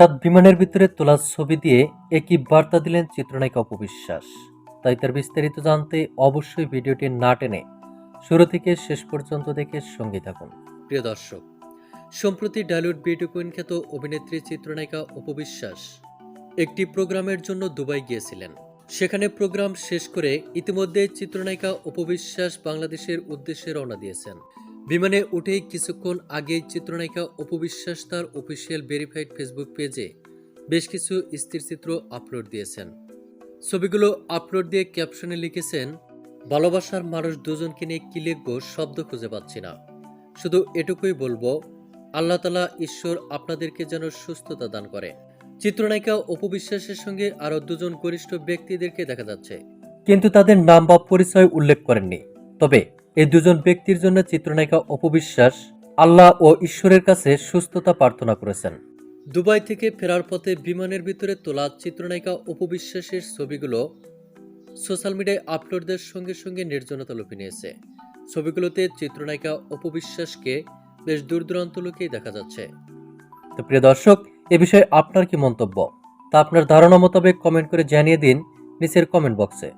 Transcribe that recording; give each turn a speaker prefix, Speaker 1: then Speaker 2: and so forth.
Speaker 1: হঠাৎ বিমানের ভিতরে তোলা ছবি দিয়ে একই বার্তা দিলেন চিত্রনায়িকা অপবিশ্বাস। তাই তার বিস্তারিত জানতে অবশ্যই ভিডিওটি না টেনে শুরু থেকে শেষ পর্যন্ত দেখে সঙ্গে থাকুন। প্রিয় দর্শক, সম্প্রতি ডালিউড বিউটি কুইন খ্যাত অভিনেত্রী চিত্রনায়িকা অপবিশ্বাস একটি প্রোগ্রামের জন্য দুবাই গিয়েছিলেন। সেখানে প্রোগ্রাম শেষ করে ইতিমধ্যে চিত্রনায়িকা অপবিশ্বাস বাংলাদেশের উদ্দেশ্যে রওনা দিয়েছেন। বিমানে উঠেই কিছুক্ষণ আগেই চিত্রনায়িকা অপবিশ্বাস তার অফিসিয়াল ভেরিফাইড ফেসবুক পেজে বেশ কিছু স্থিরচিত্র আপলোড দিয়েছেন। ছবিগুলো আপলোড দিয়ে ক্যাপশনে লিখেছেন, ভালোবাসার মানুষ দুজনকে নিয়ে কি লিখব শব্দ খুঁজে পাচ্ছি না। শুধু এটুকুই বলব, আল্লাহ তালা ঈশ্বর আপনাদেরকে যেন সুস্থতা দান করে। চিত্রনায়িকা অপবিশ্বাসের সঙ্গে আরও দুজন গরিষ্ঠ ব্যক্তিদেরকে দেখা যাচ্ছে। কিন্তু তাদের নাম বা পরিচয় উল্লেখ করেননি। তবে এই দুজন ব্যক্তির জন্য চিত্রনায়িকা অপবিশ্বাস আল্লাহ ও ঈশ্বরের কাছে সুস্থতা প্রার্থনা করেছেন। দুবাই থেকে ফেরার পথে বিমানের ভিতরে তোলা চিত্রনায়িকা অপবিশ্বাসের ছবিগুলো সোশ্যাল মিডিয়ায় আপলোডদের সঙ্গে সঙ্গে নির্জনতা লুপে নিয়েছে। ছবিগুলোতে চিত্রনায়িকা অপবিশ্বাসকে বেশ দূর দূরান্ত লোকেই দেখা যাচ্ছে। তো প্রিয় দর্শক, এ বিষয়ে আপনার কি মন্তব্য? তা আপনার ধারণা মোতাবেক কমেন্ট করে জানিয়ে দিন নিচের কমেন্ট বক্সে।